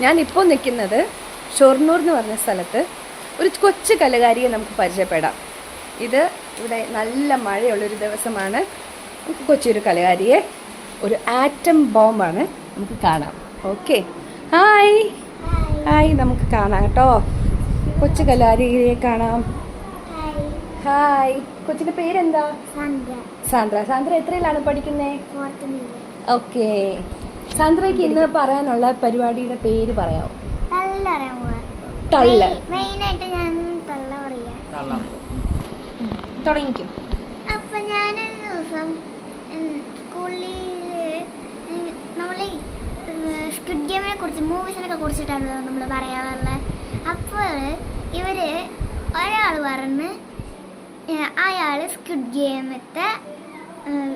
ഞാൻ ഇപ്പോൾ നിൽക്കുന്നത് ഷൊർണൂർ എന്ന് പറഞ്ഞ സ്ഥലത്ത് ഒരു കൊച്ചു കലകാരിയെ നമുക്ക് പരിചയപ്പെടാം. ഇത് ഇവിടെ നല്ല മഴയുള്ളൊരു ദിവസമാണ്. നമുക്ക് കൊച്ചൊരു കലകാരിയെ ഒരു ആറ്റം ബോംബാണ് നമുക്ക് കാണാം. ഓക്കെ. ഹായ്. ഹായ് നമുക്ക് കാണാം കേട്ടോ. കൊച്ചു കലാരിയെ കാണാം. ഹായ്. കൊച്ചിന്റെ പേരെന്താ? സാന്ദ്ര. സാന്ദ്ര. എത്രയിലാണ് പഠിക്കുന്നത് ഓക്കെ. സാന്ദ്രയ്ക്ക് ഇന്ന് പറയാനുള്ള പരിപാടിയുടെ പേര് പറയാമോ തള്ള്. മെയിനായിട്ട് ഞാൻ തള്ള. പറയാ തുടങ്ങിക്കും. അപ്പൊ ഞാനൊരു ദിവസം സ്കൂളിൽ നമ്മൾ സ്ക്വിഡ് ഗെയിമിനെ കുറിച്ച് മൂവീസിനൊക്കെ കുറിച്ചിട്ടാണ് നമ്മൾ പറയാറുള്ളത് അപ്പോൾ ഇവർ ഒരാൾ പറഞ്ഞ് അയാൾ സ്ക്വിഡ് ഗെയിമത്തെ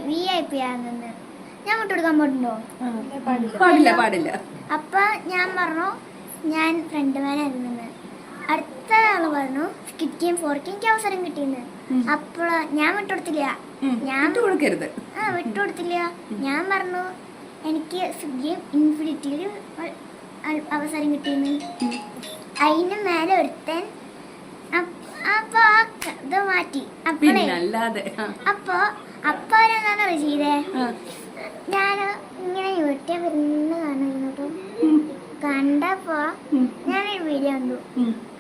വി ഐ പി ആണെന്ന്. ഞാൻ കൊടുക്കാൻ പാടുണ്ടോ? പാടില്ല. പാടില്ല അപ്പൊ ഞാൻ പറഞ്ഞു ഞാൻ ഫ്രണ്ട് മാനായിരുന്നു അടുത്ത ആൾ പറഞ്ഞു സ്കിറ്റ് ഗെയിം ഫോർക്ക് എനിക്ക് അവസരം കിട്ടിയെന്ന്. അപ്പോൾ ഞാൻ വിട്ടുകൊടുത്തില്ല. ഞാൻ കൊടുക്കരുത് ആ വിട്ടുകൊടുത്തില്ല. ഞാൻ പറഞ്ഞു എനിക്ക് സ്വിഗ്ഗിയും ഗെയിം ഇൻഫിനിറ്റിയിൽ അവസരം കിട്ടിയെന്ന്. അതിന് മേലെ ഒരുത്തൻ അപ്പ- ഇത് മാറ്റി. അപ്പോഴേ. അപ്പൊ അപ്പൊ അവരെന്താണെന്ന് ചെയ്തേ ഞാൻ ഇങ്ങനെ യൂട്യൂബിൽ നിന്ന് കാണുന്നു. കണ്ടപ്പോ. ഞാനൊരു വീഡിയോ കണ്ടു.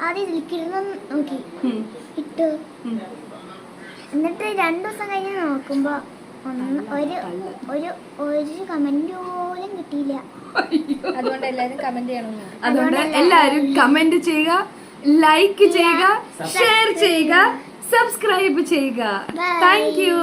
അത് ഇതിലിരുന്ന് നോക്കി. ഇട്ടു. എന്നിട്ട് രണ്ടു ദിവസം കഴിഞ്ഞ് നോക്കുമ്പോ ഒന്ന് ഒരു ഒരു ഒരു കമന്റ് പോലും കിട്ടിയില്ല. അതുകൊണ്ട് എല്ലാരും കമന്റ് ചെയ്യണം അതുകൊണ്ട് എല്ലാരും കമന്റ് ചെയ്യുക ലൈക്ക് ചെയ്യുക ഷെയർ ചെയ്യുക സബ്സ്ക്രൈബ് ചെയ്യുക. Thank you